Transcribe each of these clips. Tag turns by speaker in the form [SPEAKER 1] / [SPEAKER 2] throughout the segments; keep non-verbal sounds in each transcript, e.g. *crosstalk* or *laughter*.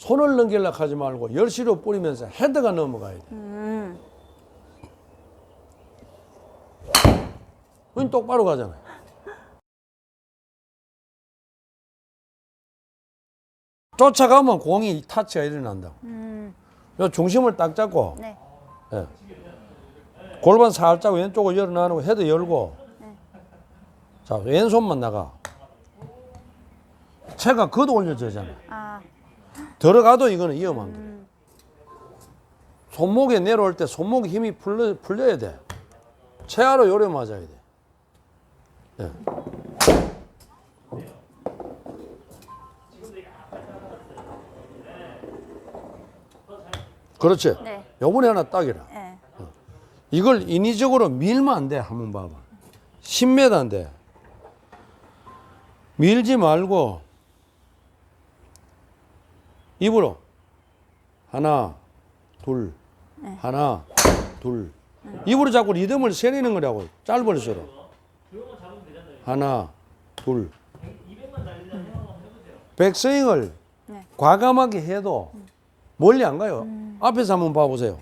[SPEAKER 1] 손을 넘기려고 하지 말고 열시로 뿌리면서 헤드가 넘어가야 돼.
[SPEAKER 2] 음.
[SPEAKER 1] 그건 똑바로 가잖아요. 쫓아가면 공이 타치가 일어난다고.
[SPEAKER 2] 음.
[SPEAKER 1] 요 중심을 딱 잡고
[SPEAKER 2] 네.
[SPEAKER 1] 예. 골반 살짝 왼쪽으로 열어놔놓고 헤드 열고
[SPEAKER 2] 네.
[SPEAKER 1] 자 왼손만 나가 채가 걷어 올려져잖아
[SPEAKER 2] 아.
[SPEAKER 1] 들어가도 이거는 위험한 거야
[SPEAKER 2] 음.
[SPEAKER 1] 손목에 내려올 때 손목 힘이 풀려, 풀려야 돼 채아로 요래 맞아야 돼 예. 그렇지
[SPEAKER 2] 네.
[SPEAKER 1] 요번에 하나 딱이라
[SPEAKER 2] 네.
[SPEAKER 1] 이걸 인위적으로 밀면 안 돼. 한번 봐봐. 10m인데 밀지 말고 입으로 하나 둘 하나 둘 입으로 자꾸 리듬을 세리는 거라고 짧을수록 하나 둘 백스윙을
[SPEAKER 2] 네.
[SPEAKER 1] 과감하게 해도 멀리 안 가요. 앞에서 한번 봐보세요.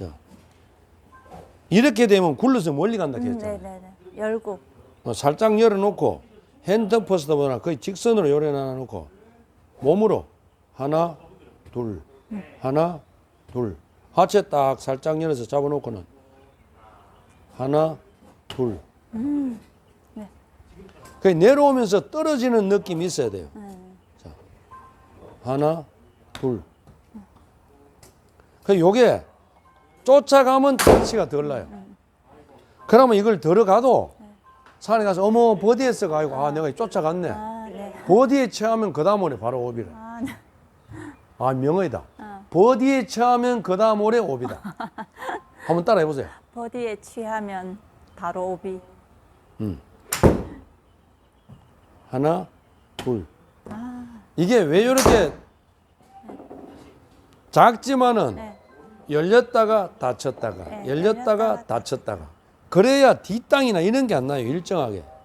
[SPEAKER 1] 자, 이렇게 되면 굴러서 멀리 간다
[SPEAKER 2] 음,
[SPEAKER 1] 했잖아요.
[SPEAKER 2] 네네네. 열고.
[SPEAKER 1] 어, 살짝 열어놓고 핸드 퍼스트보다 거의 직선으로 요래놔 놓고 몸으로 하나 둘 하나 둘 하체 딱 살짝 열어서 잡아놓고는 하나 둘
[SPEAKER 2] 네.
[SPEAKER 1] 그 내려오면서 떨어지는 느낌이 있어야 돼요.
[SPEAKER 2] 음.
[SPEAKER 1] 자, 하나, 둘. 그 요게 쫓아가면 터치가 덜 나요. 그러면 이걸 들어가도 산에 가서 어머 버디했어 가지고 아 내가 쫓아갔네.
[SPEAKER 2] 아, 네.
[SPEAKER 1] 버디에 처하면 그 다음 올해 바로 오비라.
[SPEAKER 2] 아, 네.
[SPEAKER 1] 아 명의다.
[SPEAKER 2] 어.
[SPEAKER 1] 버디에 처하면 그 다음 올해 오비다. *laughs* 한번 따라 해 보세요.
[SPEAKER 2] 버디에 취하면 바로 오비.
[SPEAKER 1] 하나, 둘.
[SPEAKER 2] 아,
[SPEAKER 1] 이게 왜 이렇게 작지만은
[SPEAKER 2] 네.
[SPEAKER 1] 열렸다가 닫혔다가
[SPEAKER 2] 네,
[SPEAKER 1] 열렸다가
[SPEAKER 2] 열렸다가
[SPEAKER 1] 닫혔다가 그래야 뒷땅이나 이런 게 안 나요 일정하게
[SPEAKER 2] 응.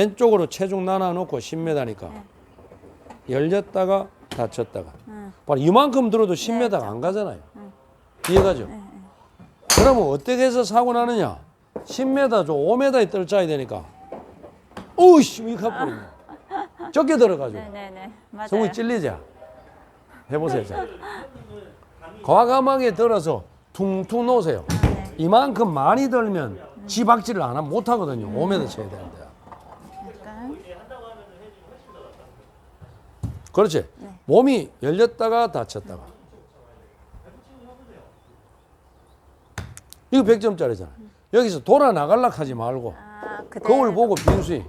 [SPEAKER 1] 왼쪽으로 체중 나눠 놓고 10m니까
[SPEAKER 2] 네.
[SPEAKER 1] 열렸다가 닫혔다가
[SPEAKER 2] 응.
[SPEAKER 1] 바로 이만큼 들어도 10m가 안 가잖아요 이해가죠? 그러면 어떻게 해서 사고 나느냐 10m 저 5m에 떨어져야 되니까 어이씨 이가버리네 *laughs* 적게 들어가지고. 속이 찔리자. 해보세요. 자. 과감하게 들어서 퉁퉁 놓으세요.
[SPEAKER 2] 네.
[SPEAKER 1] 이만큼 많이 들면 지박질을 안 하면 못 하거든요. 5m 쳐야 되는데.
[SPEAKER 2] 약간.
[SPEAKER 1] 그렇지. 몸이 열렸다가 닫혔다가. 이거 100점짜리잖아. 여기서 돌아 나갈라 하지 말고
[SPEAKER 2] 아, 그대.
[SPEAKER 1] 거울 보고 빈스윙.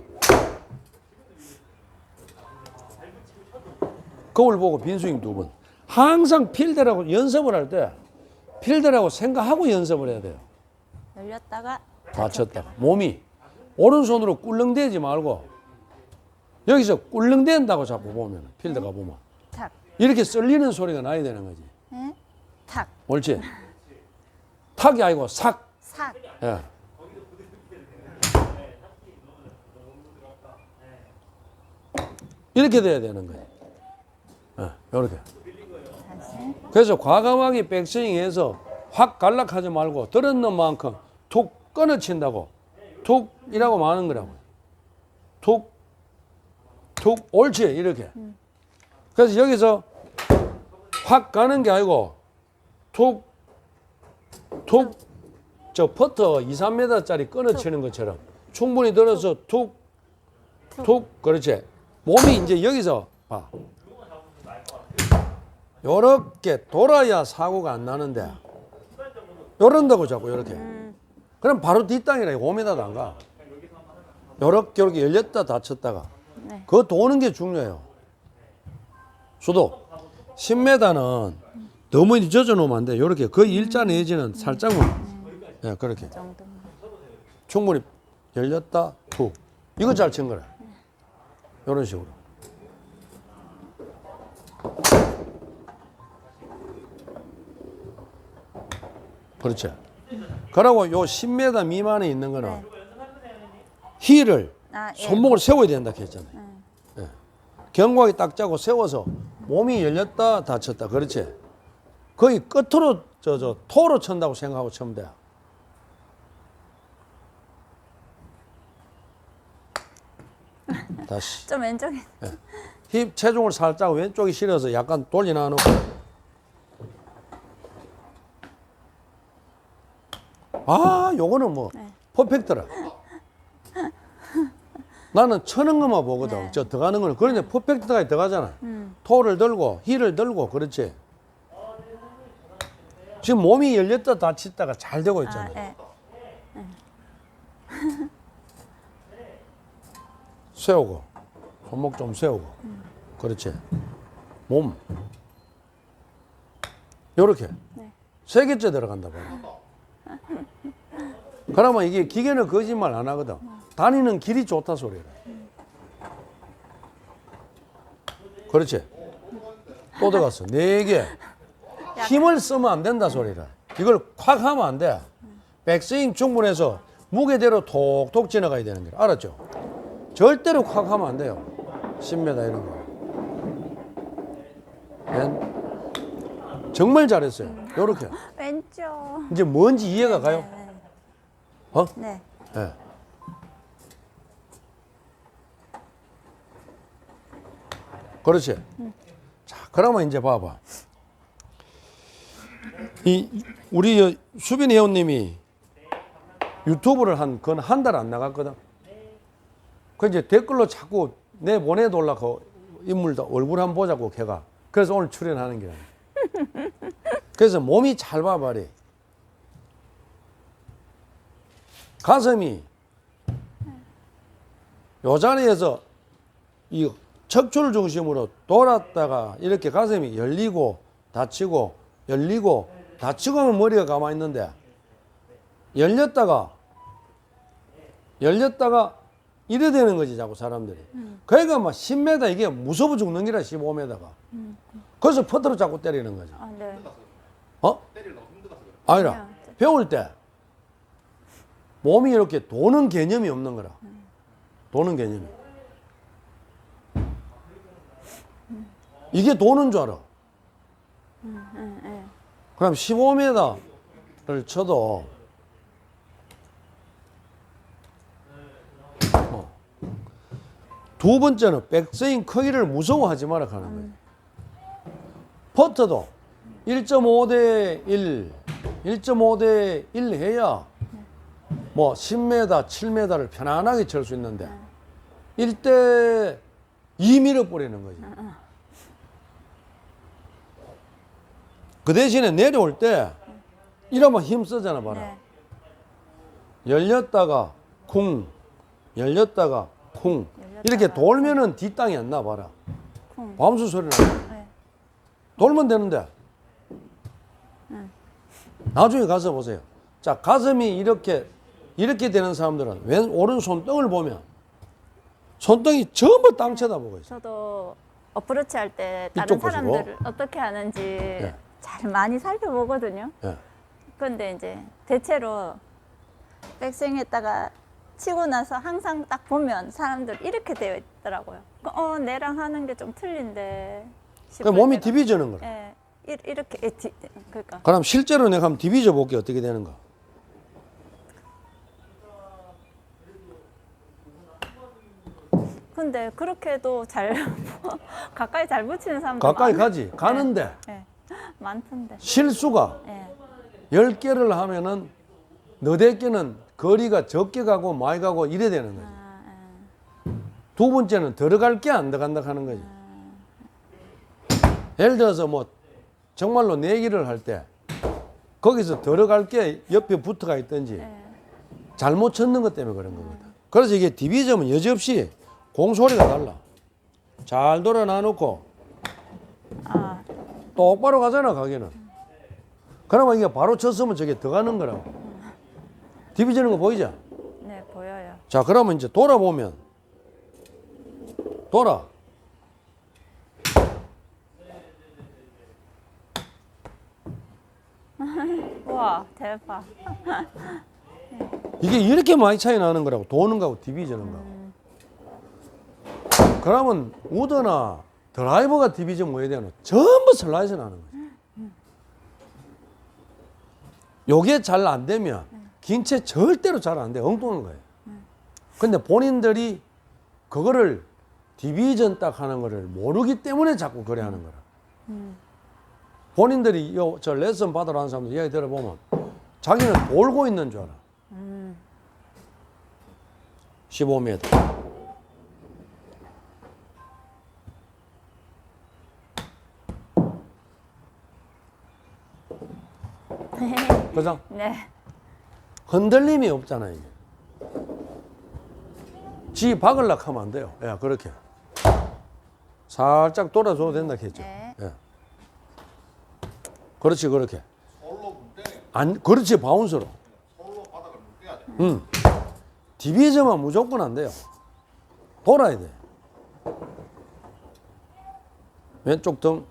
[SPEAKER 1] 거울 보고 빈스윙 두 번. 항상 필드라고 연습을 할 때 필드라고 생각하고 연습을 해야 돼요.
[SPEAKER 2] 열렸다가
[SPEAKER 1] 다쳤다가 몸이 오른손으로 꿀렁대지 말고 여기서 꿀렁댄다고 자꾸 보면 필드가 보면
[SPEAKER 2] 탁.
[SPEAKER 1] 이렇게 썰리는 소리가 나야 되는 거지.
[SPEAKER 2] 네. 탁.
[SPEAKER 1] 옳지? 탁이 아니고 삭.
[SPEAKER 2] 삭.
[SPEAKER 1] 예. 이렇게 돼야 되는 거예요. 예, 이렇게.
[SPEAKER 2] 다시.
[SPEAKER 1] 그래서 과감하게 백스윙해서 확 갈락하지 말고 들었는 만큼 툭 끊어친다고 툭이라고 많은 거라고. 툭, 툭, 옳지 이렇게. 그래서 여기서 확 가는 게 아니고 툭, 툭, 저 퍼터 2, 3m짜리 끊어치는 것처럼 충분히 들어서 툭, 툭, 그렇지. 몸이 이제 여기서 봐. 요렇게 돌아야 사고가 안 나는데 요런다고 자꾸 요렇게 그럼 바로 뒷땅이라 5m도 안 가. 요렇게 요렇게 열렸다 닫혔다가
[SPEAKER 2] 네.
[SPEAKER 1] 그거 도는 게 중요해요. 수도 10m는 너무 젖어 놓으면 안 돼. 요렇게 거의 일자 내지는 살짝만 예, 그렇게. 충분히 열렸다 툭 이거 잘 친 거라. 요런 식으로. 그렇죠. 그러고 요 10m 미만에 있는 거는 힐을
[SPEAKER 2] 아, 예.
[SPEAKER 1] 손목을 세워야 된다 했잖아요. 예. 견고하게 딱 짜고 세워서 몸이 열렸다 닫혔다. 그렇지? 거의 끝으로 저 저 토로 천다고 생각하고 치면 돼 다시. *laughs*
[SPEAKER 2] 좀 왼쪽에.
[SPEAKER 1] 힙 체중을 살짝 왼쪽에 실어서 약간 돌려놔 놓고. 아 요거는 뭐
[SPEAKER 2] 네.
[SPEAKER 1] 퍼펙트라 나는 쳐는 것만 보거든.
[SPEAKER 2] 네.
[SPEAKER 1] 저 들어가는 거는 그런데 퍼펙트가 들어가잖아.
[SPEAKER 2] 음.
[SPEAKER 1] 토를 들고 힐을 들고 그렇지? 지금 몸이 열렸다 닫혔다가 잘 되고
[SPEAKER 2] 아,
[SPEAKER 1] 있잖아.
[SPEAKER 2] 예. *laughs*
[SPEAKER 1] 세우고. 손목 좀 세우고. 그렇지? 몸. 요렇게.
[SPEAKER 2] 네.
[SPEAKER 1] 세 개째 들어간다 봐요 *laughs* 그러면 이게 기계는 거짓말 안 하거든 다니는 길이 좋다 소리라 그렇지 또 들어갔어 네 개 힘을 쓰면 안 된다 소리라 이걸 콱 하면 안 돼 백스윙 충분해서 무게대로 톡톡 지나가야 되는 거야 알았죠? 절대로 콱 하면 안 돼요. 10m 이런 거. 왼. 정말 잘했어요. 요렇게.
[SPEAKER 2] 왼쪽.
[SPEAKER 1] 이제 뭔지 이해가 가요?
[SPEAKER 2] 네.
[SPEAKER 1] 어?
[SPEAKER 2] 네.
[SPEAKER 1] 예. 그렇지. 자, 그러면 이제 봐봐. 이 우리 여- 수빈 회원님이 유튜브를 한 건 한 달 안 나갔거든. 그 이제 댓글로 자꾸 내 보내돌라 그 인물도 얼굴 한번 보자고 걔가. 그래서 오늘 출연하는 게. 그래서 몸이 잘 봐봐리. 가슴이 요 자리에서 이 척추를 중심으로 돌았다가 이렇게 가슴이 열리고 닫히고 열리고 닫히고 하면 머리가 가만히 있는데 열렸다가 열렸다가 이래 되는 거지 자꾸 사람들이 그러니까 막 10m 이게 무서워 죽는 기라 15m가 그래서 퍼트로 자꾸 때리는 거죠
[SPEAKER 2] 아, 네.
[SPEAKER 1] 어? 아니라
[SPEAKER 2] 그냥
[SPEAKER 1] 배울 때 몸이 이렇게 도는 개념이 없는 거라. 도는 개념이. 이게 도는 줄 알아. 그럼 15m를 쳐도 어. 두 번째는 백스윙 크기를 무서워하지 마라 하는 거예요. 퍼터도 1.5 대 1, 1.5 대 1 해야 뭐 10m, 7m를 편안하게 칠 수 있는데 1대 2 밀어버리는 거지. 그 대신에 내려올 때 이러면 힘 쓰잖아, 봐라.
[SPEAKER 2] 네.
[SPEAKER 1] 열렸다가 쿵, 열렸다가 쿵. 이렇게
[SPEAKER 2] 열렸다가
[SPEAKER 1] 돌면은 뒷땅이 안 나, 봐라.
[SPEAKER 2] 쿵.
[SPEAKER 1] 밤수 소리 나.
[SPEAKER 2] 네.
[SPEAKER 1] 돌면 되는데. 나중에 가서 보세요. 자, 가슴이 이렇게, 이렇게 되는 사람들은 왼, 오른 손등을 보면 손등이 전부 땅 쳐다보고 있어요.
[SPEAKER 2] 저도 어프로치 할 때 다른
[SPEAKER 1] 이쪽 보시고.
[SPEAKER 2] 사람들 어떻게 하는지 잘 많이 살펴보거든요.
[SPEAKER 1] 예.
[SPEAKER 2] 근데 이제 대체로 백스윙 했다가 치고 나서 항상 딱 보면 사람들 이렇게 되어 있더라고요. 어, 내랑 하는 게 좀 틀린데.
[SPEAKER 1] 그 몸이
[SPEAKER 2] 때가.
[SPEAKER 1] 디비저는 거라.
[SPEAKER 2] 예, 이- 이렇게, 예, 디, 그러니까.
[SPEAKER 1] 그럼 실제로 내가 한번 디비저 볼게 어떻게 되는가.
[SPEAKER 2] 근데 그렇게도 잘, *laughs* 가까이 잘 붙이는 사람들
[SPEAKER 1] 가까이
[SPEAKER 2] 많-
[SPEAKER 1] 가지. 가는데
[SPEAKER 2] 예, 많던데.
[SPEAKER 1] 실수가
[SPEAKER 2] 예,
[SPEAKER 1] 10개를 하면은 너댓 개는 거리가 적게 가고 많이 가고 이래 되는 거지.
[SPEAKER 2] 아,
[SPEAKER 1] 두 번째는 들어갈 게 안 들어간다 하는 거지. 예를 들어서 뭐 정말로 내기를 할 때 거기서 들어갈 게 옆에 붙어가 있든지
[SPEAKER 2] 예,
[SPEAKER 1] 잘못 쳤는 것 때문에 그런 거거든. 그래서 이게 디비점은 여지없이 공 소리가 달라. 잘 돌아 놔 놓고
[SPEAKER 2] 아,
[SPEAKER 1] 똑바로 가잖아 가게는. 그러면 이게 바로 쳤으면 저게 더 가는 거라고. 디비저는 거 보이죠?
[SPEAKER 2] 네, 보여요.
[SPEAKER 1] 자 그러면 이제 돌아보면 돌아 *laughs*
[SPEAKER 2] 우와, 대박.
[SPEAKER 1] 이게 이렇게 많이 차이 나는 거라고 도는 거하고 디비저는 거하고 그러면 우드나 드라이버가 디비저 뭐야 되노? 전부 슬라이스 나는 거죠. 요게 잘 안 되면 긴 채 절대로 잘 안 돼. 엉뚱한 거예요. 근데 본인들이 그거를 디비전 딱 하는 거를 모르기 때문에 자꾸 그래 하는 거라. 본인들이 요, 저 레슨 받으러 하는 사람들 이야기 들어보면 자기는 돌고 있는 줄 알아. 15m. 그죠?
[SPEAKER 2] 네.
[SPEAKER 1] 흔들림이 없잖아요. 이게. 지 박을락 하면 안 돼요. 야, 그렇게. 살짝 돌아줘도 된다 했죠.
[SPEAKER 2] 네.
[SPEAKER 1] 예. 그렇지, 그렇게. 안, 그렇지, 바운스로. 응. 디비저만 무조건 안 돼요. 돌아야 돼. 왼쪽 등.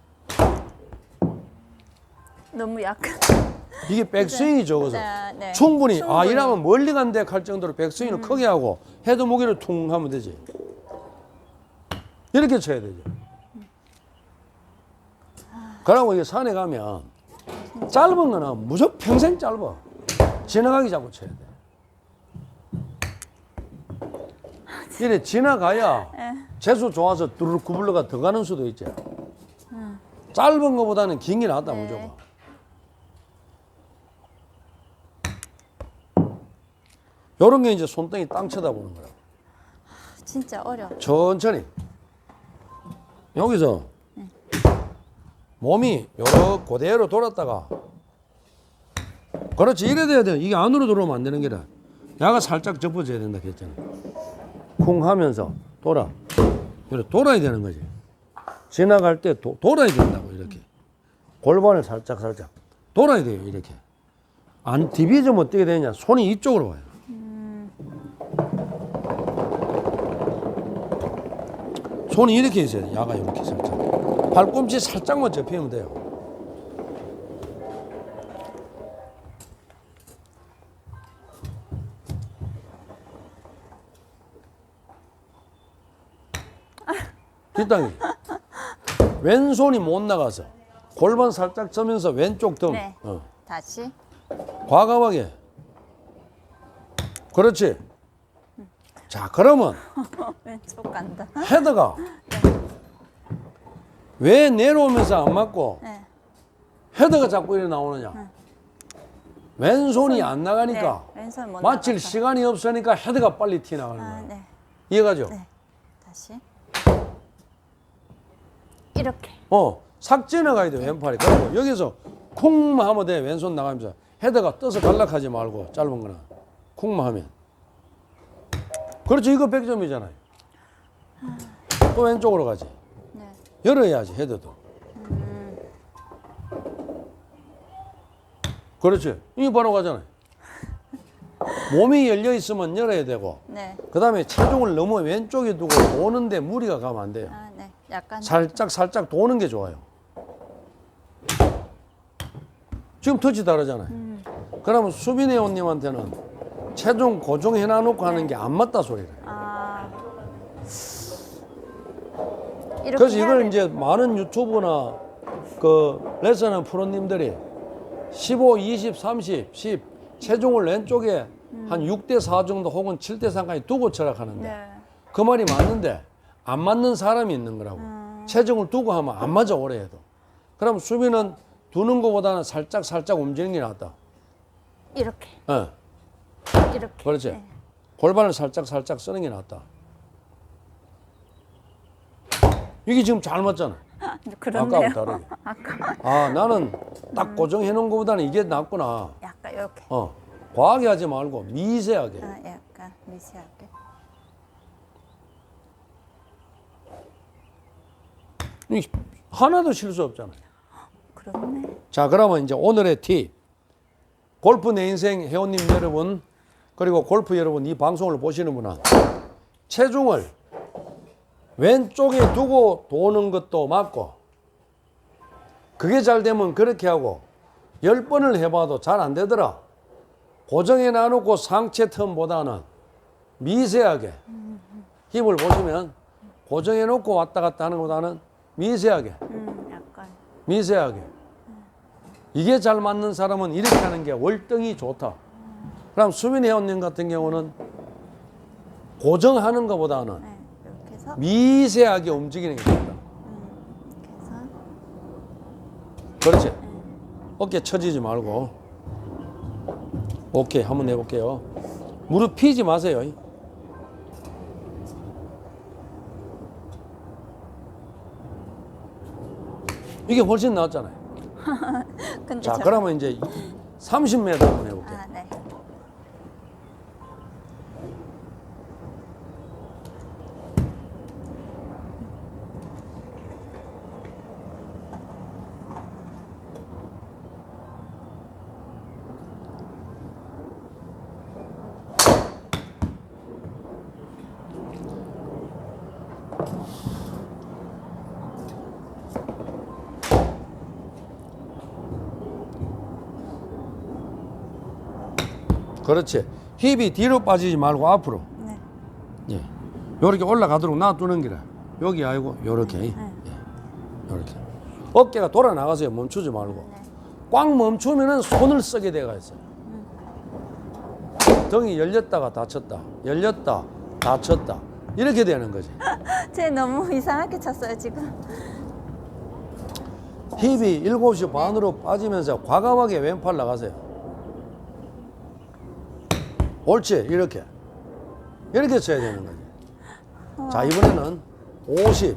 [SPEAKER 2] 너무 약간.
[SPEAKER 1] 이게 백스윙이 적어서.
[SPEAKER 2] 네, 네.
[SPEAKER 1] 충분히, 아,
[SPEAKER 2] 충분히.
[SPEAKER 1] 이러면 멀리 간대 할 정도로 백스윙을 크게 하고 헤드 무게를 퉁 하면 되지. 이렇게 쳐야 되죠. 그러고 이게 산에 가면 짧은 거는 무조건 평생 짧아. 지나가기 자꾸 쳐야 돼. 이래 지나가야 재수 좋아서 두르륵 구불러가 더 가는 수도 있지. 짧은 거보다는 긴 게 낫다
[SPEAKER 2] 네.
[SPEAKER 1] 무조건. 요런 게 이제 손등이 땅 쳐다보는 거야.
[SPEAKER 2] 진짜 어려.
[SPEAKER 1] 천천히. 여기서 몸이 요렇게 그대로 돌았다가 그렇지 이래 돼야 돼. 이게 안으로 들어오면 안 되는 게라. 야가 살짝 접어져야 된다 했잖아. 쿵 하면서 돌아. 이렇게 돌아야 되는 거지. 지나갈 때 도, 돌아야 된다고 이렇게. 골반을 살짝 살짝 돌아야 돼요 이렇게. 안 디비전 어떻게 되냐? 손이 이쪽으로 와요. 손이 이렇게 있어야 돼. 야가 이렇게 살짝. 발꿈치 살짝만 접히면 돼요. 뒷땅이. 왼손이 못 나가서 골반 살짝 쳐면서 왼쪽 등.
[SPEAKER 2] 네.
[SPEAKER 1] 어.
[SPEAKER 2] 다시.
[SPEAKER 1] 과감하게. 그렇지. 자, 그러면 *laughs*
[SPEAKER 2] 왼쪽 간다.
[SPEAKER 1] 헤드가 *laughs* 왜 내려오면서 안 맞고
[SPEAKER 2] 네.
[SPEAKER 1] 헤드가 자꾸 이래 나오느냐? 왼손이 안 나가니까
[SPEAKER 2] 네. 왼손 못
[SPEAKER 1] 맞힐
[SPEAKER 2] 나갔다.
[SPEAKER 1] 시간이 없으니까 헤드가 빨리 튀어나가는
[SPEAKER 2] 아,
[SPEAKER 1] 거예요.
[SPEAKER 2] 네.
[SPEAKER 1] 이해가죠?
[SPEAKER 2] 네. 다시. 이렇게.
[SPEAKER 1] 어, 삭 지나가야 돼, 왼팔이. 그리고 여기서 쿵만 하면 돼, 왼손 나가면서. 헤드가 떠서 갈락하지 말고, 짧은 거는. 쿵만 하면. 그렇죠, 이거 100점이잖아요. 또 왼쪽으로 가지.
[SPEAKER 2] 네.
[SPEAKER 1] 열어야지 헤드도. 그렇지. 이게 바로 가잖아요. 몸이 열려 있으면 열어야 되고,
[SPEAKER 2] 네.
[SPEAKER 1] 그 다음에 체중을 너무 왼쪽에 두고 도는데 무리가 가면 안 돼요.
[SPEAKER 2] 아, 네. 약간.
[SPEAKER 1] 살짝 살짝 도는 게 좋아요. 지금 터치 다르잖아요. 그러면 수빈 회원님한테는 체중 고정해 놔놓고 하는 게 안 맞다. 해요.
[SPEAKER 2] 아. 이렇게
[SPEAKER 1] 그래서
[SPEAKER 2] 해야
[SPEAKER 1] 이걸
[SPEAKER 2] 돼.
[SPEAKER 1] 이제 많은 유튜브나 그 레슨하는 프로님들이 15, 20, 30, 10 체중을 왼쪽에 한 6대 4 정도 혹은 7대 3까지 두고 철학하는데
[SPEAKER 2] 네.
[SPEAKER 1] 그 말이 맞는데 안 맞는 사람이 있는 거라고. 체중을 두고 하면 안 맞아 오래 해도. 그럼 수비는 두는 것보다는 살짝 살짝 움직이는 게 낫다.
[SPEAKER 2] 이렇게.
[SPEAKER 1] 예,
[SPEAKER 2] 이렇게.
[SPEAKER 1] 그렇지.
[SPEAKER 2] 네.
[SPEAKER 1] 골반을 살짝 살짝 쓰는 게 낫다. 이게 지금 잘 맞잖아. *laughs*
[SPEAKER 2] 그렇네요.
[SPEAKER 1] 다르게. *laughs*
[SPEAKER 2] 아까
[SPEAKER 1] 아 나는 딱 고정해 놓은 것보다는 이게 낫구나.
[SPEAKER 2] 약간 이렇게.
[SPEAKER 1] 어, 과하게 하지 말고 미세하게.
[SPEAKER 2] 아, 약간 미세하게.
[SPEAKER 1] 이 하나도 실수 없잖아요. *gasps*
[SPEAKER 2] 그렇네.
[SPEAKER 1] 자, 그러면 이제 오늘의 팁. 골프 내 인생 회원님 여러분, 그리고 골프 여러분 이 방송을 보시는 분은 체중을 왼쪽에 두고 도는 것도 맞고, 그게 잘 되면 그렇게 하고, 열 번을 해봐도 잘 안 되더라. 고정해 놔놓고 상체 텀보다는 미세하게 힘을 보시면 고정해 놓고 왔다 갔다 하는 것보다는 미세하게
[SPEAKER 2] 음, 약간.
[SPEAKER 1] 미세하게 이게 잘 맞는 사람은 이렇게 하는 게 월등히 좋다. 그럼 수민이 회원님 같은 경우는 고정하는 것보다는
[SPEAKER 2] 네, 이렇게 해서
[SPEAKER 1] 미세하게 움직이는 게 좋다.
[SPEAKER 2] 이렇게 해서
[SPEAKER 1] 그렇지. 어깨 처지지 말고. 오케이, 한번 해볼게요. 무릎 피지 마세요. 이게 훨씬 낫잖아요. *laughs*
[SPEAKER 2] 근데
[SPEAKER 1] 자,
[SPEAKER 2] 저-
[SPEAKER 1] 그러면 이제 30m 한번 해볼게요.
[SPEAKER 2] 아, 네.
[SPEAKER 1] 그렇지. 힙이 뒤로 빠지지 말고 앞으로.
[SPEAKER 2] 네.
[SPEAKER 1] 예. 요렇게 올라가도록 놔두는 기라. 여기 아니고 요렇게.
[SPEAKER 2] 네.
[SPEAKER 1] 예. 요렇게. 어깨가 돌아 나가세요. 멈추지 말고.
[SPEAKER 2] 네.
[SPEAKER 1] 꽉 멈추면은 손을 쓰게 돼가 있어요. 등이 열렸다가 닫혔다. 열렸다. 닫혔다. 이렇게 되는 거지. *laughs*
[SPEAKER 2] 쟤 너무 이상하게 쳤어요 지금.
[SPEAKER 1] 힙이 7시 반으로 빠지면서 과감하게 왼팔 나가세요. 옳지. 이렇게. 이렇게 쳐야 되는 거지. 자, 이번에는 50.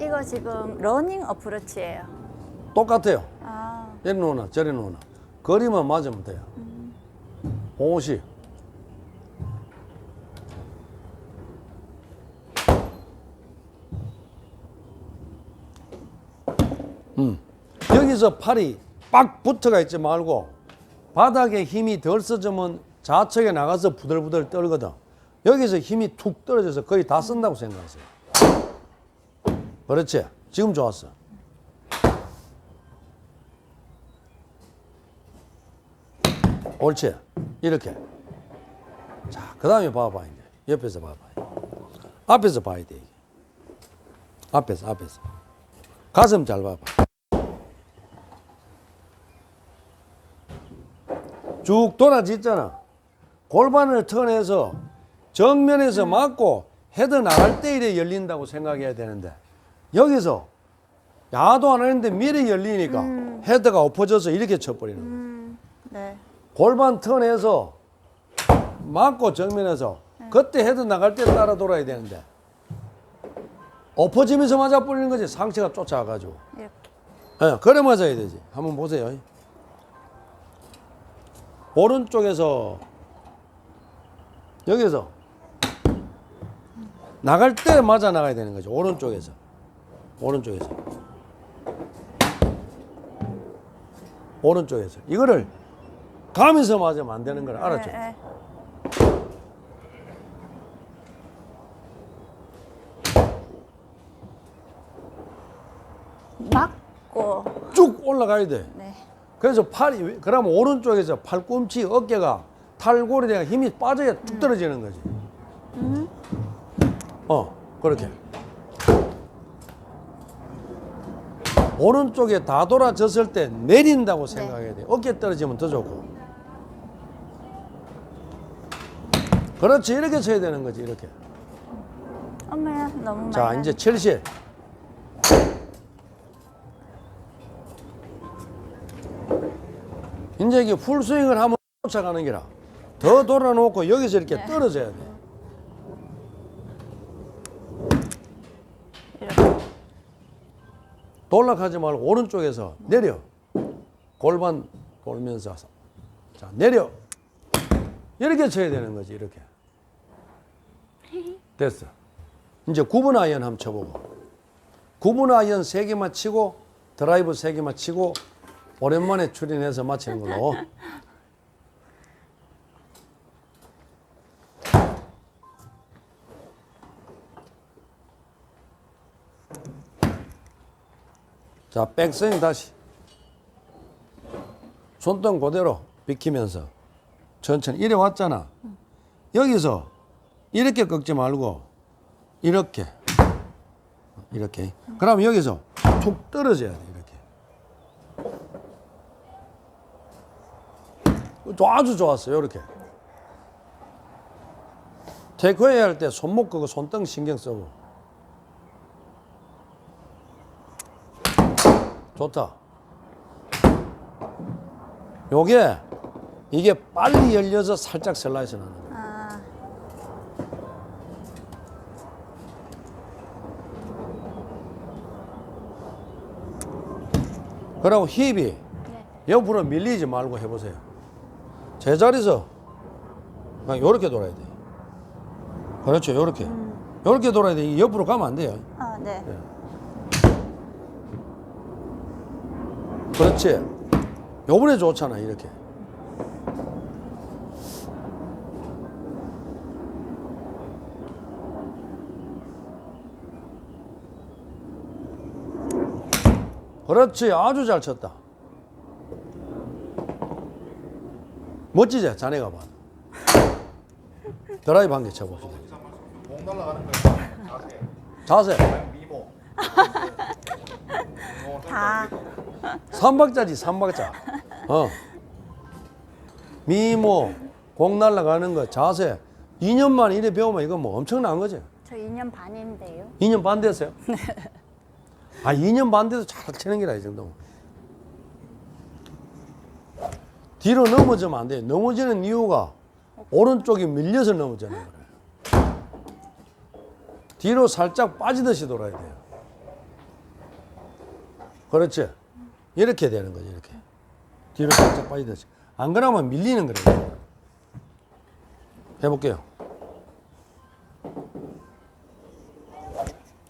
[SPEAKER 2] 이거 지금 러닝 어프로치예요.
[SPEAKER 1] 똑같아요.
[SPEAKER 2] 아,
[SPEAKER 1] 이리 놓으나 저리 놓으나. 거리만 맞으면 돼요. 50. 음. 여기서 팔이 빡 붙어가 있지 말고 바닥에 힘이 덜 써지면 좌측에 나가서 부들부들 떨거든. 여기서 힘이 툭 떨어져서 거의 다 쓴다고 생각하세요. 그렇지. 지금 좋았어. 옳지. 이렇게. 자, 그 다음에 봐봐, 이제. 옆에서 봐봐. 앞에서 봐야 돼. 앞에서, 앞에서. 가슴 잘 봐봐. 쭉 돌아짓잖아. 골반을 턴해서 정면에서 맞고 헤드 나갈 때 이래 열린다고 생각해야 되는데 여기서 야도 안 하는데 미리 열리니까 헤드가 엎어져서 이렇게 쳐버리는 거야.
[SPEAKER 2] 음, 네.
[SPEAKER 1] 골반 턴해서 맞고 정면에서 그때 헤드 나갈 때 따라 돌아야 되는데 엎어지면서 맞아 버리는 거지 상체가 쫓아가지고
[SPEAKER 2] 이렇게.
[SPEAKER 1] 예, 그래 맞아야 되지 한번 보세요 오른쪽에서 여기서 나갈 때 맞아 나가야 되는 거죠 오른쪽에서 오른쪽에서 오른쪽에서 이거를 가면서 맞으면 안 되는 걸 알았죠?
[SPEAKER 2] 네, 네. 맞고.
[SPEAKER 1] 쭉 올라가야 돼.
[SPEAKER 2] 네.
[SPEAKER 1] 그래서 팔이 그러면 오른쪽에서 팔꿈치 어깨가 탈골에 대한 힘이 빠져야 뚝 떨어지는 거지. 어 그렇게. 오른쪽에 다 돌아졌을 때 내린다고 생각해야 돼. 어깨 떨어지면 더 좋고. 그렇지 이렇게 쳐야 되는 거지 이렇게.
[SPEAKER 2] 엄마야 너무 많이.
[SPEAKER 1] 자
[SPEAKER 2] 나-
[SPEAKER 1] 이제 70. 이제 이게 풀스윙을 하면 쫓아가는 게라 더 돌아놓고 여기서 이렇게 떨어져야 돼. 돌락하지 말고 오른쪽에서 내려. 골반 돌면서 자 내려. 이렇게 쳐야 되는 거지 이렇게. *laughs* 됐어. 이제 9분 아이언 한번 쳐보고. 9분 아이언 3개만 치고 드라이브 3개만 치고 오랜만에 출연해서 마치는 걸로. 자, 백스윙 다시. 손등 그대로 비키면서 천천히 이래 왔잖아. 여기서 이렇게 꺾지 말고 이렇게 이렇게. 그럼 여기서 툭 떨어져야 돼 이렇게. 아주 좋았어요 이렇게. 테이크웨이 할 때 손목 그거 손등 신경 쓰고. 좋다. 요게 이게 빨리 열려서 살짝 슬라이스 나는 거야.
[SPEAKER 2] 아,
[SPEAKER 1] 그리고 힙이
[SPEAKER 2] 네.
[SPEAKER 1] 옆으로 밀리지 말고 해보세요. 제자리에서 그냥 요렇게 돌아야 돼. 그렇죠, 요렇게. 요렇게 돌아야 돼. 옆으로 가면 안 돼요.
[SPEAKER 2] 아, 네.
[SPEAKER 1] 그렇지. 요번에 좋잖아, 이렇게. 그렇지. 아주 잘 쳤다. 멋지지? 자네가 봐. 드라이브 한 개 쳐봅시다.
[SPEAKER 3] 목 날아가는 거야. 자세.
[SPEAKER 1] 자세.
[SPEAKER 3] 미모.
[SPEAKER 2] 다.
[SPEAKER 1] 삼박자지, 삼박자. 어. 미모, 공 날라가는 거, 자세. 2년 만에 이래 배우면 이거 뭐 엄청난 거지.
[SPEAKER 2] 저 2년 반인데요.
[SPEAKER 1] 2년 반 됐어요? *laughs* 아, 2년 반 돼도 잘 치는 게라, 이 정도면. 뒤로 넘어지면 안 돼. 넘어지는 이유가 오른쪽이 밀려서 넘어지는 거예요. 뒤로 살짝 빠지듯이 돌아야 돼요. 그렇지. 이렇게 되는 거지, 이렇게. 뒤로 살짝 빠지듯이. 안 그러면 밀리는 거예요. 해볼게요.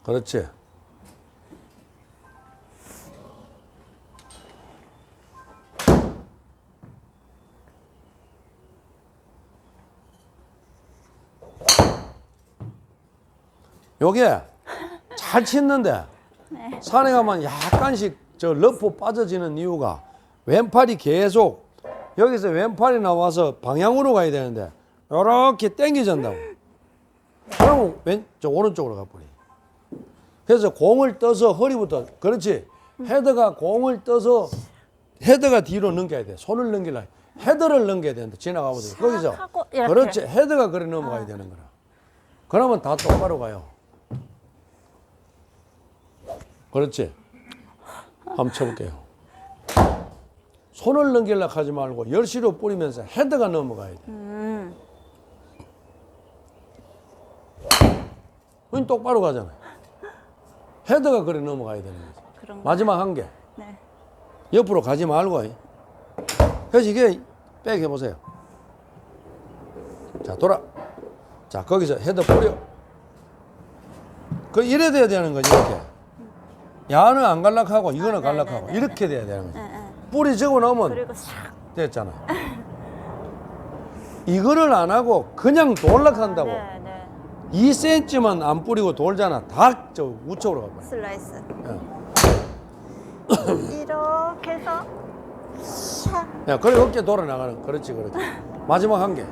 [SPEAKER 1] 그렇지. 요게 잘 치는데 산에 가면 약간씩 저 러프 빠져지는 이유가 왼팔이 계속 여기서 왼팔이 나와서 방향으로 가야 되는데 이렇게 당겨진다고. 그러면 왼저 오른쪽으로 가버리. 그래서 공을 떠서 허리부터 그렇지. 헤드가 공을 떠서 헤드가 뒤로 넘겨야 돼. 손을 넘기려. 헤드를 넘겨야 되는데 지나가거든. 거기서
[SPEAKER 2] 이렇게.
[SPEAKER 1] 그렇지. 헤드가 그래 넘어가야 되는 거라. 그러면 다 똑바로 가요. 그렇지. 한번 쳐볼게요. 손을 넘기려고 하지 말고 열시로 뿌리면서 헤드가 넘어가야 돼.
[SPEAKER 2] 음.
[SPEAKER 1] 그건 똑바로 가잖아요. 헤드가 그래 넘어가야 되는 거지. 마지막 한 개.
[SPEAKER 2] 네.
[SPEAKER 1] 옆으로 가지 말고. 그래서 이게 백 해보세요. 자, 돌아. 자, 거기서 헤드 뿌려. 그 이래 돼야 되는 거지, 이렇게. 야는 안 갈락하고 이거는
[SPEAKER 2] 아, 네,
[SPEAKER 1] 갈락하고
[SPEAKER 2] 네, 네.
[SPEAKER 1] 이렇게 돼야 되는.
[SPEAKER 2] 네, 네.
[SPEAKER 1] 뿌리 적어 놓으면
[SPEAKER 2] 그리고 샥.
[SPEAKER 1] 됐잖아. *laughs* 이거를 안 하고 그냥 돌락한다고.
[SPEAKER 2] 네, 네.
[SPEAKER 1] 2cm만 안 뿌리고 돌잖아. 다 저 우측으로 가버려.
[SPEAKER 2] 슬라이스.
[SPEAKER 1] 예. *coughs*
[SPEAKER 2] 이렇게 해서 샥.
[SPEAKER 1] 야, 그래 어깨 돌아 나가는. 그렇지, 그렇지. 마지막 한 개.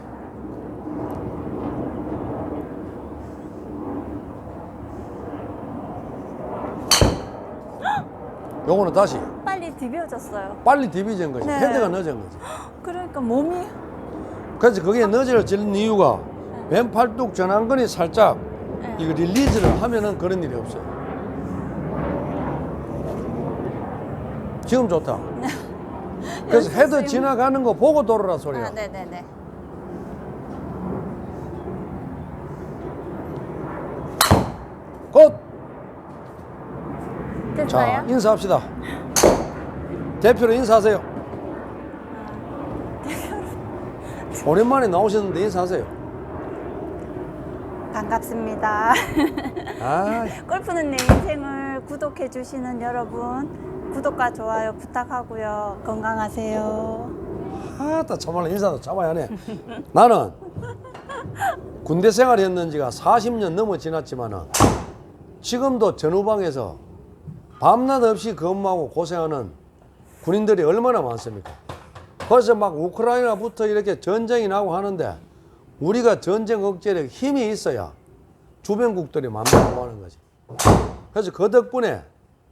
[SPEAKER 1] 요거는 다시
[SPEAKER 2] 빨리 디벼졌어요.
[SPEAKER 1] 빨리 디비진 거지.
[SPEAKER 2] 네.
[SPEAKER 1] 헤드가 늦은 거지. *gasps*
[SPEAKER 2] 그러니까 몸이
[SPEAKER 1] 그래서 그게 늦어지는 이유가 왼팔뚝 전완근이 살짝
[SPEAKER 2] 네.
[SPEAKER 1] 이거 릴리즈를 하면은 그런 일이 없어요. 지금 좋다. *laughs* 그래서
[SPEAKER 2] 연습
[SPEAKER 1] 헤드
[SPEAKER 2] 쌤.
[SPEAKER 1] 지나가는 거 보고 돌아라 소리야.
[SPEAKER 2] 아, 네, 네, 네.
[SPEAKER 1] 자? 인사합시다. 대표로 인사하세요. *laughs* 오랜만에 나오셨는데 인사하세요.
[SPEAKER 2] 반갑습니다.
[SPEAKER 1] 아, *laughs*
[SPEAKER 2] 골프는 내 인생을 구독해 주시는 여러분 구독과 좋아요 부탁하고요. 건강하세요.
[SPEAKER 1] 아따 참말로 인사도 참아야 하네. 나는 군대 생활 했는 지가 40년 넘어 지났지만은 지금도 전후방에서 밤낮 없이 근무하고 고생하는 군인들이 얼마나 많습니까? 그래서 막 우크라이나부터 이렇게 전쟁이 나고 하는데 우리가 전쟁 억제력 힘이 있어야 주변국들이 뭐 하는 거지. 그래서 그 덕분에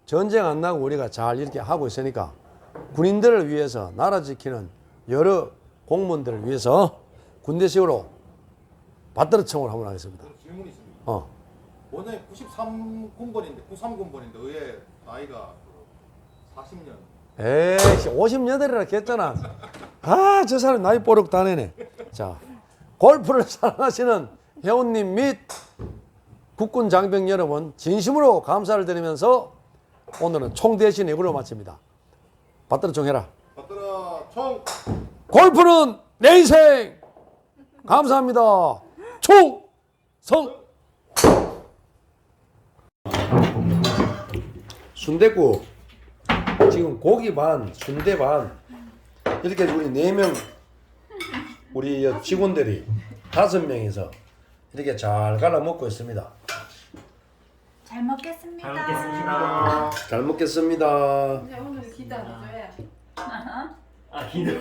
[SPEAKER 1] 전쟁 안 나고 우리가 잘 이렇게 하고 있으니까 군인들을 위해서 나라 지키는 여러 공무원들을 위해서 군대식으로 받들어 청을 한번 하겠습니다.
[SPEAKER 3] 질문이 있습니다.
[SPEAKER 1] 어.
[SPEAKER 3] 원장님 93군번인데 93군번인데 왜 나이가 40년?
[SPEAKER 1] 에이씨, 58이라 했잖아. 아, 저 사람 나이 뽀록 다내네. 자, 골프를 *laughs* 사랑하시는 회원님 및 국군 장병 여러분, 진심으로 감사를 드리면서 오늘은 총 대신 예고로 마칩니다. 받들어 총 해라.
[SPEAKER 3] 받들어 총!
[SPEAKER 1] 골프는 내 인생! 감사합니다. 총 성! 순대국 지금 고기 반, 순대 반 이렇게 우리 네 명 우리 여 직원들이 다섯 명이서 이렇게 잘 갈아 먹고 있습니다.
[SPEAKER 2] 잘 먹겠습니다.
[SPEAKER 4] 잘 먹겠습니다.
[SPEAKER 1] 잘 먹겠습니다.
[SPEAKER 5] 이제 오늘 기다려줘야
[SPEAKER 4] 아, 기도.